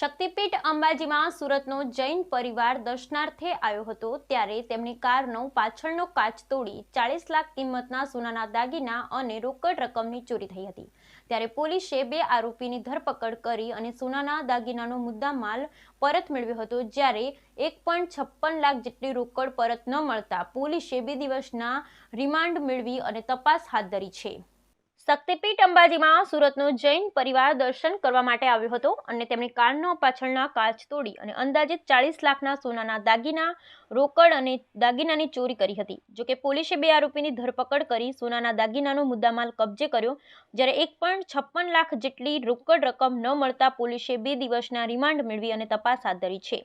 શક્તિપીઠ અંબાજીમાં સુરતનો જૈન પરિવાર દર્શનાર્થે આવ્યો હતો ત્યારે તેમની કારનો પાછળનો કાચ તોડી ચાળીસ લાખ કિંમતના સોનાના દાગીના અને રોકડ રકમની ચોરી થઈ હતી. ત્યારે પોલીસે બે આરોપીની ધરપકડ કરી અને સોનાના દાગીનાનો મુદ્દામાલ પરત મેળવ્યો હતો, જ્યારે એક છપ્પન લાખ જેટલી રોકડ પરત ન મળતા પોલીસે બે દિવસના રિમાન્ડ મેળવી અને તપાસ હાથ ધરી છે. શક્તિપીઠ અંબાજીમાં સુરતનો જૈન પરિવાર દર્શન કરવા માટે આવ્યો હતો અને તેમની કારનો પાછળના કાચ તોડી અને અંદાજિત ચાળીસ લાખના સોનાના દાગીના, રોકડ અને દાગીનાની ચોરી કરી હતી. જોકે પોલીસે બે આરોપીની ધરપકડ કરી સોનાના દાગીનાનો મુદ્દામાલ કબજે કર્યો. જ્યારે એક પણ છપ્પન લાખ જેટલી રોકડ રકમ ન મળતા પોલીસે બે દિવસના રિમાન્ડ મેળવી અને તપાસ હાથ ધરી છે.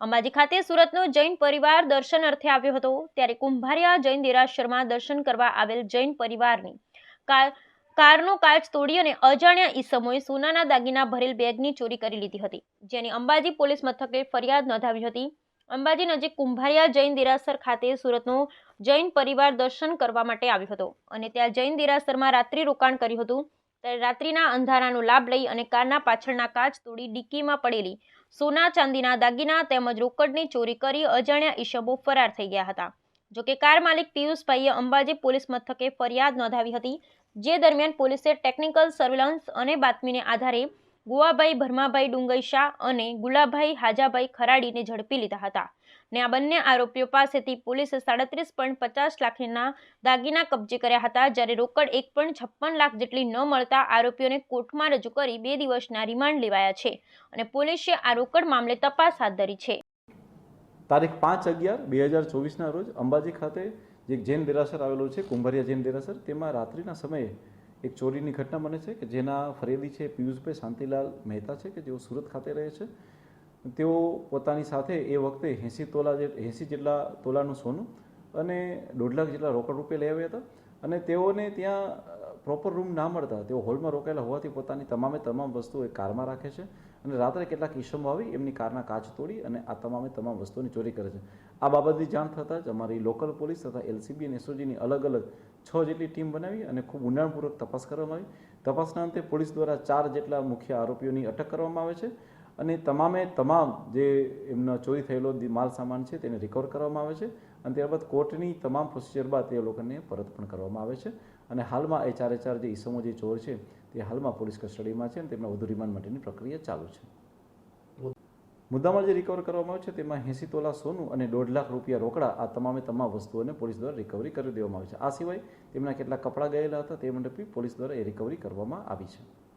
અંબાજી ખાતે સુરતનો જૈન પરિવાર દર્શન અર્થે આવ્યો હતો. ત્યારે કુંભારિયા જૈન દેરાસરમાં દર્શન કરવા આવેલ જૈન પરિવારની કાર કારનો કાચ તોડી અને અજાણ્યા ઈસમોએ સોનાના દાગીના ભરેલ બેગની ચોરી કરી લીધી હતી, જેની અંબાજી પોલીસ મથકે ફરિયાદ નોંધાવી હતી. અંબાજી નજીક કુંભારિયા જૈન દેરાસર ખાતે સુરતનો જૈન પરિવાર દર્શન કરવા માટે આવ્યો હતો અને ત્યાં જૈન દેરાસરમાં રાત્રિ રોકાણ કર્યું હતું. ત્યારે રાત્રિના અંધારાનો લાભ લઈ અને કારના પાછળના કાચ તોડી ડિક્કીમાં પડેલી સોના ચાંદીના દાગીના તેમજ રોકડની ચોરી કરી અજાણ્યા ઈસમો ફરાર થઈ ગયા હતા. જોકે કાર માલિક પિયુષભાઈએ અંબાજી પોલીસ મથકે ફરિયાદ નોંધાવી હતી, જે દરમિયાન પોલીસે ટેકનિકલ સર્વેલન્સ અને બાતમીને આધારે ગુવાભાઈ ભરમાભાઈ ડુંગઈ શાહ અને ગુલાભાઈ હાજાભાઈ ખરાડીને ઝડપી લીધા હતા. ને આ બંને આરોપીઓ પાસેથી પોલીસે સાડત્રીસ પોઈન્ટ પચાસ લાખના દાગીના કબજે કર્યા હતા, જ્યારે રોકડ એક પોઈન્ટ છપ્પન લાખ જેટલી ન મળતા આરોપીઓને કોર્ટમાં રજૂ કરી બે દિવસના રિમાન્ડ લેવાયા છે અને પોલીસે આ રોકડ મામલે તપાસ હાથ ધરી છે. તારીખ પાંચ અગિયાર બે હજાર ચોવીસના રોજ અંબાજી ખાતે જે જૈન દેરાસર આવેલું છે, કુંભારિયા જૈન દેરાસર, તેમાં રાત્રિના સમયે એક ચોરીની ઘટના બને છે કે જેના ફરિયાદી છે, પિયુષભાઈ શાંતિલાલ મહેતા છે કે જેઓ સુરત ખાતે રહે છે. તેઓ પોતાની સાથે એ વખતે એંસી તોલા એંસી જેટલા તોલાનું સોનું અને દોઢ લાખ જેટલા રોકડ રૂપિયા લઈ આવ્યા હતા. અને તેઓને ત્યાં પ્રોપર રૂમ ના મળતા. તેઓ હોલમાં રોકાયેલા હોવાથી પોતાની તમામે તમામ વસ્તુઓ એ કારમાં રાખે છે અને રાત્રે કેટલાક ઈસમો આવી એમની કારના કાચ તોડી અને આ તમામે તમામ વસ્તુઓની ચોરી કરે છે. આ બાબતની જાણ થતાં જ અમારી લોકલ પોલીસ તથા એલસીબી અને એસઓજીની અલગ અલગ છ જેટલી ટીમ બનાવી અને ખૂબ ઊંડાણપૂર્વક તપાસ કરવામાં આવી. તપાસના અંતે પોલીસ દ્વારા ચાર જેટલા મુખ્ય આરોપીઓની અટક કરવામાં આવે છે અને તમામે તમામ જે એમનો ચોરી થયેલો માલ સામાન છે તેને રિકવર કરવામાં આવે છે. અને ત્યારબાદ કોર્ટની તમામ પ્રોસિજર બાદ તે લોકોને પરત પણ કરવામાં આવે છે. અને હાલમાં એ ચારે ચાર જે ઈસમો જે ચોર છે, તે હાલમાં પોલીસ કસ્ટડીમાં છે અને તેમના વધુ રિમાન્ડ માટેની પ્રક્રિયા ચાલુ છે. મુદ્દામાં જે રિકવર કરવામાં આવે છે, તેમાં એંસી તોલા સોનું અને દોઢ લાખ રૂપિયા રોકડા આ તમામે તમામ વસ્તુઓને પોલીસ દ્વારા રિકવરી કરી દેવામાં આવી છે. આ સિવાય તેમના કેટલાક કપડાં ગયેલા હતા, તે બી પોલીસ દ્વારા એ રિકવરી કરવામાં આવી છે.